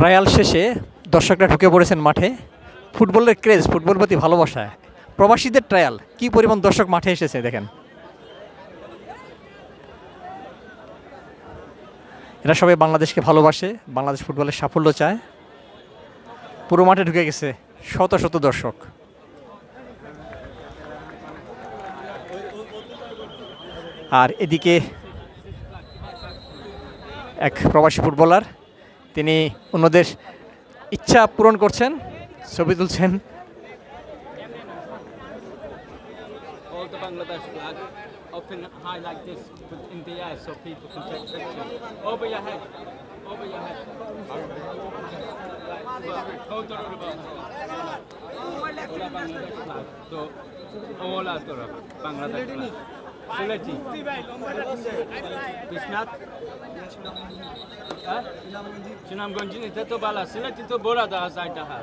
Trial শেষে দর্শকরা ঢুকে পড়েছেন মাঠে। ফুটবলের ক্রেজ, ফুটবল প্রতি ভালোবাসা। প্রবাসীদের ট্রায়াল, কি পরিমাণ দর্শক মাঠে এসেছে দেখেন। এরা সবাই বাংলাদেশকে ভালোবাসে, বাংলাদেশ ফুটবলের সাফল্য চায়। পুরো মাঠে ঢুকে গেছে শত শত দর্শক। আর এদিকে এক প্রবাসী ফুটবলার তিনি অন্যদের ইচ্ছা পূরণ করছেন। ছবি তুলছেন Hola, Bangladesh. সিলেটি কৃষ্ণাত? হ্যাঁ? সুনামগঞ্জ? এটা তো বালা। সিলেটি তো বড়া দেওয়া যায় টাকা